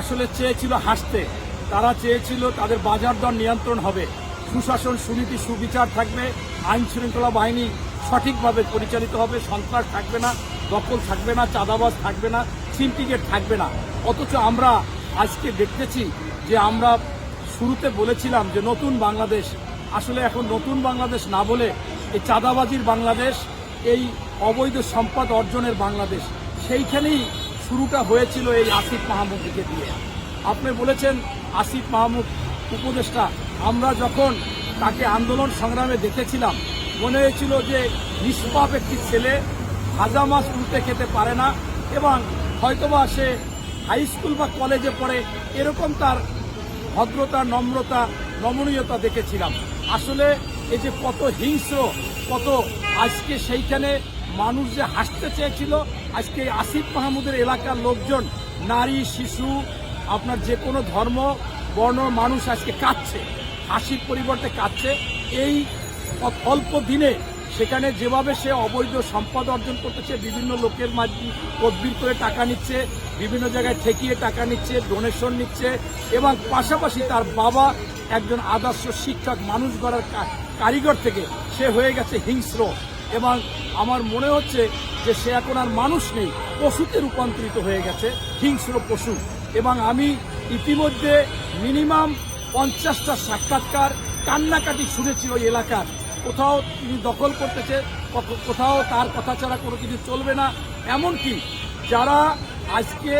আসলে চেয়েছিল হাসতে। তারা চেয়েছিল তাদের বাজার দর নিয়ন্ত্রণ হবে। সুশাসন, সুনীতি, সুবিচার থাকবে। আইন শৃঙ্খলা বাহিনী সঠিকভাবে পরিচালিত হবে। সন্ত্রাস থাকবে না, দখল থাকবে না, চাঁদাবাজ থাকবে না, সিন্ডিকেট থাকবে না। অথচ আমরা আজকে দেখতেছি যে আমরা শুরুতে বলেছিলাম যে নতুন বাংলাদেশ, আসলে এখন নতুন বাংলাদেশ না বলে এই চাঁদাবাজির বাংলাদেশ, এই অবৈধ সম্পদ অর্জনের বাংলাদেশ, সেইখানেই শুরুটা হয়েছিল এই আসিফ মাহমুদকে দিয়ে। আপনি বলেছেন, আসিফ মাহমুদ উপদেষ্টা। আমরা যখন তাকে আন্দোলন সংগ্রামে দেখেছিলাম, মনে হয়েছিল যে নিষ্পাপ একটি ছেলে ভাজা মাছ উল্টে খেতে পারে না এবং হয়তোবা সে হাই স্কুল বা কলেজে পড়ে, এরকম তার ভদ্রতা, নম্রতা, নমনীয়তা দেখেছিলাম। আসলে এই যে কত হিংস্র, কত আজকে সেইখানে মানুষ যে হাসতে চেয়েছিল, আজকে আসিফ মাহমুদের এলাকার লোকজন, নারী, শিশু, আপনার যে কোনো ধর্ম, বর্ণ মানুষ আজকে কাঁদছে, হাসির পরিবর্তে কাঁদছে। এই অল্প দিনে সেখানে যেভাবে সে অবৈধ সম্পদ অর্জন করতেছে, বিভিন্ন লোকের মাধ্যমে তদবির করে টাকা নিচ্ছে, বিভিন্ন জায়গায় ঠেকিয়ে টাকা নিচ্ছে ডোনেশন নিচ্ছে এবং পাশাপাশি তার বাবা একজন আদর্শ শিক্ষক, মানুষ গড়ার কারিগর থেকে সে হয়ে গেছে হিংস্র। এবং আমার মনে হচ্ছে যে সে এখন আর মানুষ নেই, পশুতে রূপান্তরিত হয়ে গেছে, হিংস্র পশু। এবং আমি ইতিমধ্যে মিনিমাম পঞ্চাশটা সাক্ষাৎকার, কান্নাকাটি শুনেছি ওই এলাকার। কোথাও তিনি দখল করতেছে কোথাও তার কথা ছাড়া কোনো কিছু চলবে না। এমনকি যারা আজকে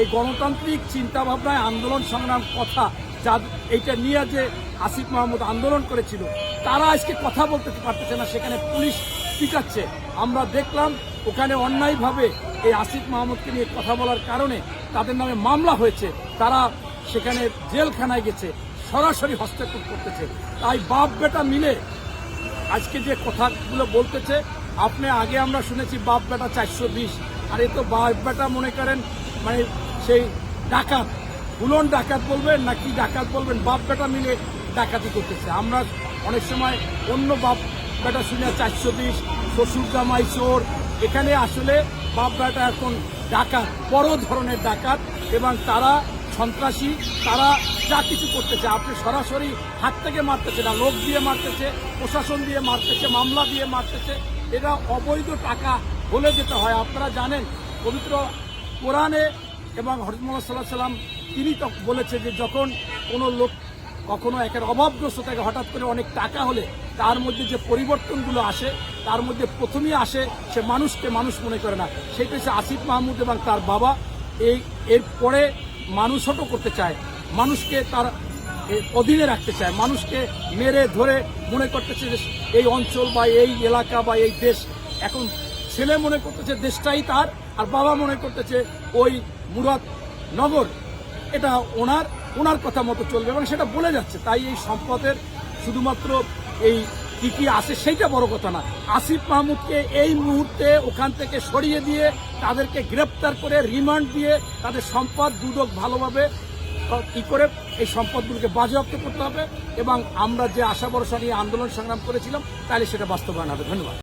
এই গণতান্ত্রিক চিন্তাভাবনায় আন্দোলন সংগ্রাম কথা যা এইটা নিয়ে যে আসিফ মাহমুদ আন্দোলন করেছিল, তারা আজকে কথা বলতে পারতেছে না। সেখানে পুলিশ পিটাচ্ছে। আমরা দেখলাম ওখানে অন্যায়ভাবে এই আসিফ মাহমুদকে নিয়ে কথা বলার কারণে তাদের নামে মামলা হয়েছে। তারা সেখানে জেলখানায় গেছে, সরাসরি হস্তক্ষেপ করতেছে। তাই বাপ বেটা মিলে আজকে যে কথাগুলো বলতেছে, আপনি আগে আমরা শুনেছি বাপ বেটা চারশো বিশ, আর এই তো বাপ বেটা মনে করেন মানে সেই ডাকাত। বুলন ডাকাত বলবেন নাকি ডাকাত বলবেন, বাপ বেটা মিলে ডাকাতি করতেছে। আমরা অনেক সময় অন্য বাপ বেটা শুনে চারশো বিশ শ্বশুর জামাই চোর এখানে আসলে বাপ বেটা এখন ডাকাত, বড় ধরনের ডাকাত এবং তারা সন্ত্রাসী, তারা যা কিছু করতেছে, আপনি সরাসরি হাত থেকে মারতেছে না, লোক দিয়ে মারতেছে, প্রশাসন দিয়ে মারতেছে, মামলা দিয়ে মারতেছে। এটা অবৈধ টাকা বলে যেতে হয়। আপনারা জানেন, পবিত্র কোরআনে এবং মোহাম্মদ সাল্লাহ সাল্লাম তিনি বলেছে যে যখন কোনো লোক কখনো একের অভাবগ্রস্ত থাকে হঠাৎ করে অনেক টাকা হলে তার মধ্যে যে পরিবর্তনগুলো আসে, তার মধ্যে প্রথমেই আসে সে মানুষকে মানুষ মনে করে না। সেটা হচ্ছে আসিফ মাহমুদ এবং তার বাবা। এই এরপরে মানুষ ছোট করতে চায়, মানুষকে তার অধীনে রাখতে চায়, মানুষকে মেরে ধরে মনে করতেছে যে এই অঞ্চল বা এই এলাকা বা এই দেশ, এখন ছেলে মনে করতেছে দেশটাই তার, আর বাবা মনে করতেছে ওই মুরাদ নগর, এটা ওনার ওনার কথা মতো চলবে এবং সেটা বলে যাচ্ছে। তাই এই সম্পদের শুধুমাত্র এই কি কি আছে সেইটা বড় কথা না। আসিফ মাহমুদকে এই মুহূর্তে ওখান থেকে সরিয়ে দিয়ে তাদেরকে গ্রেপ্তার করে রিমান্ড দিয়ে তাদের সম্পদ দুদক ভালোভাবে কি করে এই সম্পদগুলোকে বাজেয়াপ্ত করতে হবে এবং আমরা যে আশা ভরসা নিয়ে আন্দোলন সংগ্রাম করেছিলাম, তাহলে সেটা বাস্তবায়ন হবে। ধন্যবাদ।